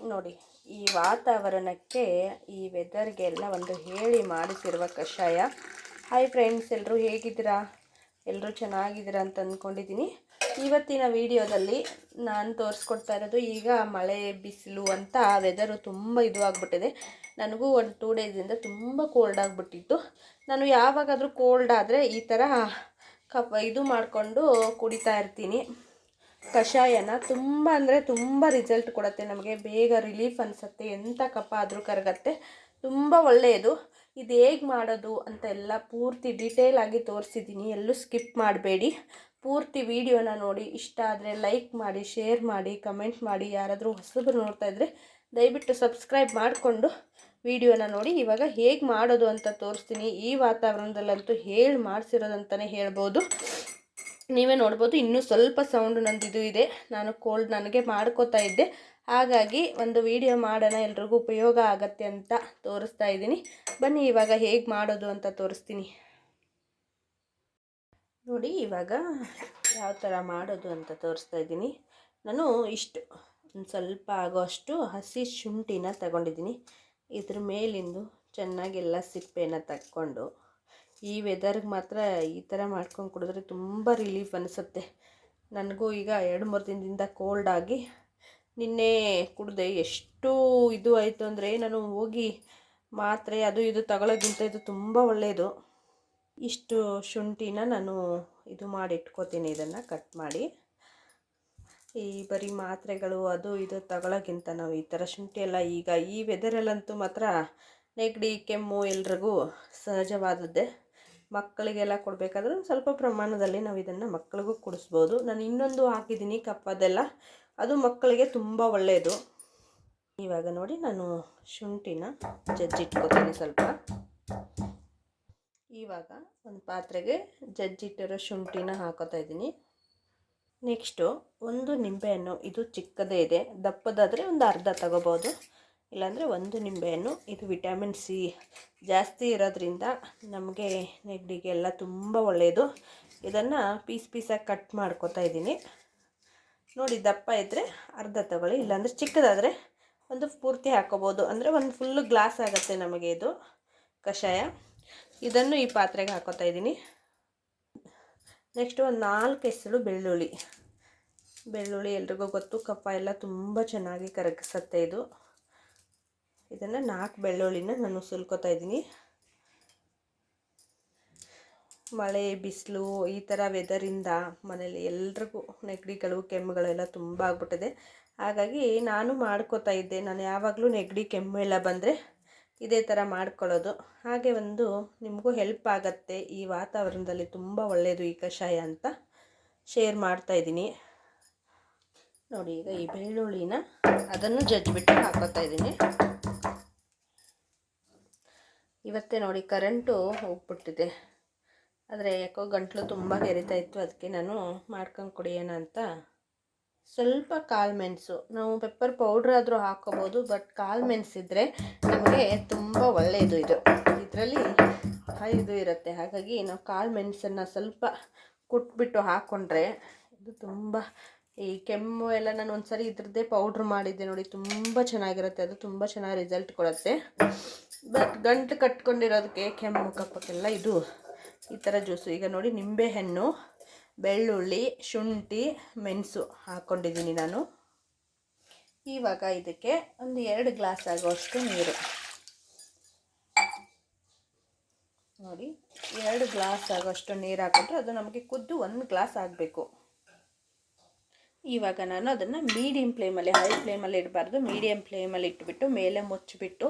ನೋಡಿ, ಈ ವಾತಾವರಣಕ್ಕೆ, ಈ ವೆದರ್ಗೆಲ್ಲ ಒಂದು ಹೇಳಿ ಮಾಡಿಸಿರುವ ಕಷಾಯ. ಹಾಯ್ ಫ್ರೆಂಡ್ಸ್ ಎಲ್ಲರೂ ಹೇಗಿದ್ದೀರಾ? ಎಲ್ಲರೂ ಚೆನ್ನಾಗಿದ್ದೀರಾ ಅಂತ ಅಂದ್ಕೊಂಡಿದ್ದೀನಿ. ಇವತ್ತಿನ ವಿಡಿಯೋದಲ್ಲಿ ನಾನು ತೋರಿಸ್ಕೊಡ್ತಾ ಇರೋದು ಈಗ ಮಳೆ, ಬಿಸಿಲು ಅಂತ ವೆದರು ತುಂಬ ಇದು ಆಗಿಬಿಟ್ಟಿದೆ. ನನಗೂ ಒಂದು ಟೂ ಡೇಸಿಂದ ತುಂಬ ಕೋಲ್ಡ್ ಆಗಿಬಿಟ್ಟಿತ್ತು. ನಾನು ಯಾವಾಗಾದರೂ ಕೋಲ್ಡ್ ಆದರೆ ಈ ಥರ ಕಪ್ ಇದು ಮಾಡಿಕೊಂಡು ಕುಡಿತಾ ಇರ್ತೀನಿ. ಕಷಾಯನ ತುಂಬ ಅಂದರೆ ತುಂಬ ರಿಸಲ್ಟ್ ಕೊಡುತ್ತೆ ನಮಗೆ. ಬೇಗ ರಿಲೀಫ್ ಅನಿಸುತ್ತೆ. ಎಂಥ ಕಫ ಆದರೂ ಕರಗತ್ತೆ. ತುಂಬ ಒಳ್ಳೆಯದು. ಇದು ಹೇಗೆ ಮಾಡೋದು ಅಂತ ಎಲ್ಲ ಪೂರ್ತಿ ಡೀಟೇಲ್ ಆಗಿ ತೋರಿಸಿದ್ದೀನಿ. ಎಲ್ಲೂ ಸ್ಕಿಪ್ ಮಾಡಬೇಡಿ. ಪೂರ್ತಿ ವಿಡಿಯೋನ ನೋಡಿ. ಇಷ್ಟ ಆದರೆ ಲೈಕ್ ಮಾಡಿ ಶೇರ್ ಮಾಡಿ ಕಮೆಂಟ್ ಮಾಡಿ. ಯಾರಾದರೂ ಹೊಸದ್ರು ನೋಡ್ತಾ ಇದ್ದರೆ ದಯವಿಟ್ಟು ಸಬ್ಸ್ಕ್ರೈಬ್ ಮಾಡಿಕೊಂಡು ವಿಡಿಯೋನ ನೋಡಿ. ಇವಾಗ ಹೇಗೆ ಮಾಡೋದು ಅಂತ ತೋರಿಸ್ತೀನಿ. ಈ ವಾತಾವರಣದಲ್ಲಂತೂ ಹೇಳಿ ಮಾಡಿಸಿರೋದಂತಲೇ ಹೇಳ್ಬೋದು. ನೀವೇ ನೋಡ್ಬೋದು, ಇನ್ನೂ ಸ್ವಲ್ಪ ಸೌಂಡ್ ನಂದಿದು ಇದು ನಾನು ಕೋಲ್ಡ್ ನನಗೆ ಮಾಡ್ಕೋತಾ ಇದ್ದೆ. ಹಾಗಾಗಿ ಒಂದು ವಿಡಿಯೋ ಮಾಡೋಣ, ಎಲ್ರಿಗೂ ಉಪಯೋಗ ಆಗತ್ತೆ ಅಂತ ತೋರಿಸ್ತಾ ಇದ್ದೀನಿ. ಬನ್ನಿ, ಇವಾಗ ಹೇಗೆ ಮಾಡೋದು ಅಂತ ತೋರಿಸ್ತೀನಿ. ನೋಡಿ, ಇವಾಗ ಯಾವ ಥರ ಮಾಡೋದು ಅಂತ ತೋರಿಸ್ತಾ ಇದ್ದೀನಿ. ನಾನು ಇಷ್ಟು, ಒಂದು ಸ್ವಲ್ಪ ಆಗೋಷ್ಟು ಹಸಿ ಶುಂಠಿನ ತಗೊಂಡಿದ್ದೀನಿ. ಇದ್ರ ಮೇಲಿಂದು ಚೆನ್ನಾಗೆಲ್ಲ ಸಿಪ್ಪೆನ ತಕ್ಕೊಂಡು ಈ ವೆದರ್ಗೆ ಮಾತ್ರ ಈ ಥರ ಮಾಡ್ಕೊಂಡು ಕುಡಿದ್ರೆ ತುಂಬ ರಿಲೀಫ್ ಅನಿಸುತ್ತೆ. ನನಗೂ ಈಗ ಎರಡು, ಮೂರು ದಿನದಿಂದ ಕೋಲ್ಡ್ ಆಗಿ ನಿನ್ನೆ ಕುಡಿದೆ ಎಷ್ಟು ಇದು ಆಯಿತು ಅಂದರೆ ನಾನು ಹೋಗಿ ಮಾತ್ರೆ ಅದು ಇದು ತಗೊಳ್ಳೋಕ್ಕಿಂತ ಇದು ತುಂಬ ಒಳ್ಳೆಯದು ಇಷ್ಟು ಶುಂಠಿನ ನಾನು ಇದು ಮಾಡಿ ಇಟ್ಕೋತೀನಿ ಇದನ್ನು ಕಟ್ ಮಾಡಿ. ಈ ಬರೀ ಮಾತ್ರೆಗಳು ಅದು ಇದು ತಗೊಳ್ಳೋಕ್ಕಿಂತ ನಾವು ಈ ಥರ ಶುಂಠಿ ಎಲ್ಲ ಈಗ ಈ ವೆದರಲ್ಲಂತೂ ಮಾತ್ರ ನೆಗಡಿ, ಕೆಮ್ಮು ಎಲ್ರಿಗೂ ಸಹಜವಾದದ್ದೇ. ಮಕ್ಕಳಿಗೆಲ್ಲ ಕೊಡಬೇಕಾದ್ರೂ ಸ್ವಲ್ಪ ಪ್ರಮಾಣದಲ್ಲಿ ನಾವು ಇದನ್ನು ಮಕ್ಕಳಿಗೂ ಕೊಡಿಸ್ಬೋದು. ನಾನು ಇನ್ನೊಂದು ಹಾಕಿದ್ದೀನಿ ಕಪ್ಪದೆಲ್ಲ ಅದು ಮಕ್ಕಳಿಗೆ ತುಂಬ ಒಳ್ಳೆಯದು ಇವಾಗ ನೋಡಿ, ನಾನು ಶುಂಠಿನ ಜಜ್ಜಿಟ್ಕೋತೀನಿ ಸ್ವಲ್ಪ. ಇವಾಗ ಒಂದು ಪಾತ್ರೆಗೆ ಜಜ್ಜಿಟ್ಟಿರೋ ಶುಂಠಿನ ಹಾಕೋತಾ ಇದ್ದೀನಿ. ನೆಕ್ಸ್ಟು ಒಂದು ನಿಂಬೆಹಣ್ಣು, ಇದು ಚಿಕ್ಕದೇ ಇದೆ. ದಪ್ಪದಾದರೆ ಒಂದು ಅರ್ಧ ತಗೋಬೋದು. ಇಲ್ಲಾಂದರೆ ಒಂದು ನಿಂಬೆಹಣ್ಣು, ಇದು ವಿಟಮಿನ್ ಸಿ. ಜಾಸ್ತಿ ಇರೋದ್ರಿಂದ ನಮಗೆ ನೆಗಡಿಗೆಲ್ಲ ತುಂಬ ಒಳ್ಳೆಯದು ಇದನ್ನು ಪೀಸ್ ಪೀಸಾಗಿ ಕಟ್ ಮಾಡ್ಕೊತಾ ಇದ್ದೀನಿ. ನೋಡಿ, ದಪ್ಪ ಇದ್ದರೆ ಅರ್ಧ ತಗೊಳ್ಳಿ, ಇಲ್ಲಾಂದರೆ ಚಿಕ್ಕದಾದರೆ ಒಂದು ಪೂರ್ತಿ ಹಾಕೋಬೋದು. ಅಂದರೆ ಒಂದು ಫುಲ್ಲು ಗ್ಲಾಸ್ ಆಗುತ್ತೆ ನಮಗೆ ಇದು, ಕಷಾಯ. ಇದನ್ನು ಈ ಪಾತ್ರೆಗೆ ಹಾಕೋತಾ ಇದ್ದೀನಿ. ನೆಕ್ಸ್ಟ್ ಒಂದು ನಾಲ್ಕು ಹೆಸರು ಬೆಳ್ಳುಳ್ಳಿ. ಬೆಳ್ಳುಳ್ಳಿ ಎಲ್ರಿಗೂ ಗೊತ್ತು, ಕಫ ಎಲ್ಲ ತುಂಬ ಚೆನ್ನಾಗಿ ಕರಗಿಸುತ್ತೆ ಇದು. ಇದನ್ನು ನಾಲ್ಕು ಬೆಳ್ಳುಳ್ಳಿನ ನಾನು ಸುಲ್ಕೋತಾ ಇದ್ದೀನಿ. ಮಳೆ, ಬಿಸಿಲು ಈ ಥರ ವೆದರಿಂದ ಮನೇಲಿ ಎಲ್ರಿಗೂ ನೆಗಡಿಗಳು, ಕೆಮ್ಮುಗಳು ಎಲ್ಲ ತುಂಬ ಆಗ್ಬಿಟ್ಟಿದೆ. ಹಾಗಾಗಿ ನಾನು ಮಾಡ್ಕೋತಾ ಇದ್ದೆ. ನಾನು ಯಾವಾಗಲೂ ನೆಗಡಿ, ಕೆಮ್ಮು ಎಲ್ಲ ಬಂದರೆ ಇದೇ ಥರ ಮಾಡ್ಕೊಳ್ಳೋದು. ಹಾಗೆ ಒಂದು ನಿಮಗೂ ಹೆಲ್ಪ್ ಆಗತ್ತೆ. ಈ ವಾತಾವರಣದಲ್ಲಿ ತುಂಬ ಒಳ್ಳೆಯದು ಈ ಕಷಾಯ ಅಂತ ಶೇರ್ ಮಾಡ್ತಾ ಇದ್ದೀನಿ. ನೋಡಿ ಈಗ ಈ ಬೆಳ್ಳುಳ್ಳಿನ ಅದನ್ನು ಜಜ್ಜಿಬಿಟ್ಟು ಹಾಕೋತಾ ಇದ್ದೀನಿ. ಇವತ್ತೇ ನೋಡಿ ಕರೆಂಟು ಹೋಗ್ಬಿಟ್ಟಿದೆ. ಆದರೆ ಯಾಕೋ ಗಂಟಲು ತುಂಬ ಕೆರಿತಾ ಇತ್ತು, ಅದಕ್ಕೆ ನಾನು ಮಾಡ್ಕೊಂಡು ಕುಡಿಯೋಣ ಅಂತ. ಸ್ವಲ್ಪ ಕಾಳು ಮೆಣಸು. ನಾವು ಪೆಪ್ಪರ್ ಪೌಡ್ರ್ ಆದರೂ ಹಾಕೋಬೋದು, ಬಟ್ ಕಾಳು ಮೆಣಸಿದ್ರೆ ನಮಗೆ ತುಂಬ ಒಳ್ಳೆಯದು ಇದು. ಇದರಲ್ಲಿ ಇದು ಇರುತ್ತೆ. ಹಾಗಾಗಿ ನಾವು ಕಾಳು ಮೆಣಸನ್ನು ಸ್ವಲ್ಪ ಕುಟ್ಬಿಟ್ಟು ಹಾಕ್ಕೊಂಡ್ರೆ ಇದು ತುಂಬ ಈ ಕೆಮ್ಮು ಎಲ್ಲ ನಾನು ಒಂದ್ಸರಿ ಇದ್ರದ್ದೇ ಪೌಡ್ರ್ ಮಾಡಿದ್ದೆ ನೋಡಿ, ತುಂಬ ಚೆನ್ನಾಗಿರುತ್ತೆ, ಅದು ತುಂಬ ಚೆನ್ನಾಗಿ ರಿಸಲ್ಟ್ ಕೊಡುತ್ತೆ. ಬಟ್ ಗಂಟು ಕಟ್ಕೊಂಡಿರೋದಕ್ಕೆ ಕೆಮ್ಮು ಕಪ್ಪಕ್ಕೆಲ್ಲ ಇದು, ಈ ಥರ ಜ್ಯೂಸು ಈಗ ನೋಡಿ ನಿಂಬೆಹಣ್ಣು ಬೆಳ್ಳುಳ್ಳಿ, ಶುಂಠಿ, ಮೆಣಸು ಹಾಕ್ಕೊಂಡಿದ್ದೀನಿ ನಾನು. ಇವಾಗ ಇದಕ್ಕೆ ಒಂದು ಎರಡು ಗ್ಲಾಸ್ ಆಗೋಷ್ಟು ನೀರು. ನೋಡಿ, ಎರಡು ಗ್ಲಾಸ್ ಆಗೋಷ್ಟು ನೀರು ಹಾಕಿದ್ರೆ ಅದು ನಮಗೆ ಕುದ್ದು ಒಂದು ಗ್ಲಾಸ್ ಆಗಬೇಕು. ಇವಾಗ ನಾನು ಅದನ್ನು ಮೀಡಿಯಮ್ ಫ್ಲೇಮಲ್ಲಿ ಹೈ ಫ್ಲೇಮಲ್ಲಿ ಇಡಬಾರ್ದು. ಮೀಡಿಯಮ್ ಫ್ಲೇಮಲ್ಲಿ ಇಟ್ಬಿಟ್ಟು ಮೇಲೆ ಮುಚ್ಚಿಬಿಟ್ಟು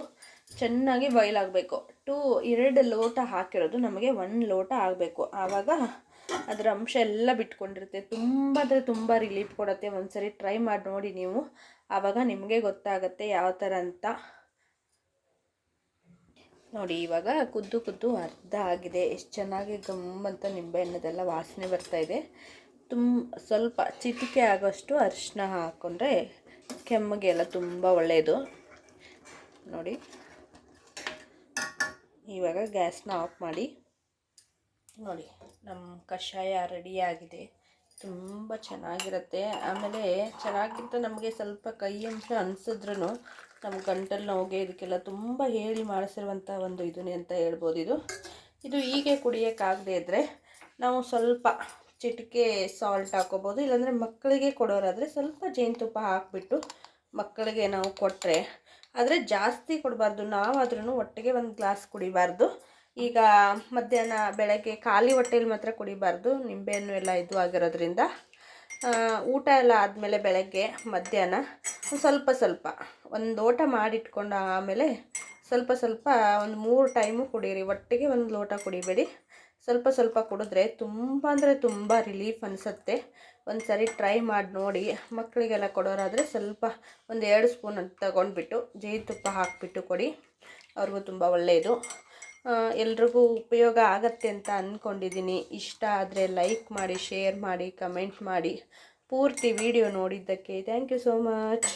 ಚೆನ್ನಾಗಿ ಬಾಯ್ಲ್ ಆಗಬೇಕು. ಟೂ ಎರಡು ಲೋಟ ಹಾಕಿರೋದು ನಮಗೆ ಒನ್ ಲೋಟ ಆಗಬೇಕು. ಆವಾಗ ಅದರ ಅಂಶ ಎಲ್ಲ ಬಿಟ್ಕೊಂಡಿರುತ್ತೆ. ತುಂಬ ಅಂದರೆ ತುಂಬ ರಿಲೀಫ್ ಕೊಡುತ್ತೆ. ಒಂದ್ಸರಿ ಟ್ರೈ ಮಾಡಿ ನೋಡಿ ನೀವು. ಆವಾಗ ನಿಮಗೆ ಗೊತ್ತಾಗುತ್ತೆ ಯಾವ ಥರ ಅಂತ. ನೋಡಿ, ಇವಾಗ ಕುದ್ದು ಕುದ್ದು ಅರ್ಧ ಆಗಿದೆ. ಎಷ್ಟು ಚೆನ್ನಾಗಿ ಗಮ್ಮಂತ ನಿಂಬೆಹಣ್ಣದೆಲ್ಲ ವಾಸನೆ ಬರ್ತಾಯಿದೆ ತುಂಬ ಸ್ವಲ್ಪ ಚಿಟಿಕೆ ಆಗೋಷ್ಟು ಅರಿಶಿನ ಹಾಕ್ಕೊಂಡ್ರೆ ಕೆಮ್ಮಿಗೆಲ್ಲ ತುಂಬ ಒಳ್ಳೆಯದು ನೋಡಿ. ಇವಾಗ ಗ್ಯಾಸ್ನ ಆಫ್ ಮಾಡಿ. ನೋಡಿ, ನಮ್ಮ ಕಷಾಯ ರೆಡಿಯಾಗಿದೆ. ತುಂಬ ಚೆನ್ನಾಗಿರುತ್ತೆ. ಆಮೇಲೆ ಚೆನ್ನಾಗಿಂತ ನಮಗೆ ಸ್ವಲ್ಪ ಕೈ ಅಂಶ ಅನಿಸಿದ್ರೂ ನಮ್ಮ ಗಂಟಲು ನೋವಿಗೆ ಇದಕ್ಕೆಲ್ಲ ತುಂಬ ಹೇಳಿ ಮಾಡಿಸಿರುವಂಥ ಒಂದು ಇದನ್ನೇ ಅಂತ ಹೇಳ್ಬೋದು ಇದು. ಇದು ಹೀಗೆ ಕುಡಿಯೋಕ್ಕಾಗದೇ ಇದ್ದರೆ ನಾವು ಸ್ವಲ್ಪ ಚಿಟಿಕೆ ಸಾಲ್ಟ್ ಹಾಕೋಬೋದು. ಇಲ್ಲಾಂದರೆ ಮಕ್ಕಳಿಗೆ ಕೊಡೋರಾದರೆ ಸ್ವಲ್ಪ ಜೇನುತುಪ್ಪ ಹಾಕಿಬಿಟ್ಟು ಮಕ್ಕಳಿಗೆ ನಾವು ಕೊಟ್ಟರೆ ಆದರೆ ಜಾಸ್ತಿ ಕೊಡಬಾರ್ದು. ನಾವಾದ್ರೂ ಒಟ್ಟಿಗೆ ಒಂದು ಗ್ಲಾಸ್ ಕುಡಿಬಾರ್ದು. ಈಗ ಮಧ್ಯಾಹ್ನ ಬೆಳಗ್ಗೆ ಖಾಲಿ ಹೊಟ್ಟೆಲಿ ಮಾತ್ರ ಕುಡಿಬಾರ್ದು. ನಿಂಬೆಹಣ್ಣು ಎಲ್ಲ ಇದು ಆಗಿರೋದ್ರಿಂದ. ಊಟ ಎಲ್ಲ ಆದಮೇಲೆ ಬೆಳಗ್ಗೆ, ಮಧ್ಯಾಹ್ನ ಸ್ವಲ್ಪ ಸ್ವಲ್ಪ ಒಂದು ಲೋಟ ಮಾಡಿಟ್ಕೊಂಡು ಆಮೇಲೆ ಸ್ವಲ್ಪ ಸ್ವಲ್ಪ ಒಂದು ಮೂರು ಟೈಮು ಕುಡೀರಿ. ಒಟ್ಟಿಗೆ ಒಂದು ಲೋಟ ಕುಡಿಬೇಡಿ. ಸ್ವಲ್ಪ ಸ್ವಲ್ಪ ಕುಡಿದ್ರೆ ತುಂಬ ಅಂದರೆ ತುಂಬ ರಿಲೀಫ್ ಅನಿಸುತ್ತೆ. ಒಂದು ಸರಿ ಟ್ರೈ ಮಾಡಿ ನೋಡಿ. ಮಕ್ಕಳಿಗೆಲ್ಲ ಕೊಡೋರಾದರೆ ಸ್ವಲ್ಪ ಒಂದು ಎರಡು ಸ್ಪೂನ್ ಅಂತ ತಗೊಂಡ್ಬಿಟ್ಟು ಜೇನುತುಪ್ಪ ಹಾಕಿಬಿಟ್ಟು ಕೊಡಿ. ಅವ್ರಿಗೂ ತುಂಬ ಒಳ್ಳೆಯದು ಎಲ್ರಿಗೂ ಉಪಯೋಗ ಆಗತ್ತೆ ಅಂತ ಅಂದ್ಕೊಂಡಿದ್ದೀನಿ ಇಷ್ಟ ಆದರೆ ಲೈಕ್ ಮಾಡಿ ಶೇರ್ ಮಾಡಿ ಕಮೆಂಟ್ ಮಾಡಿ. ಪೂರ್ತಿ ವಿಡಿಯೋ ನೋಡಿದ್ದಕ್ಕೆ ಥ್ಯಾಂಕ್ ಯು ಸೋ ಮಚ್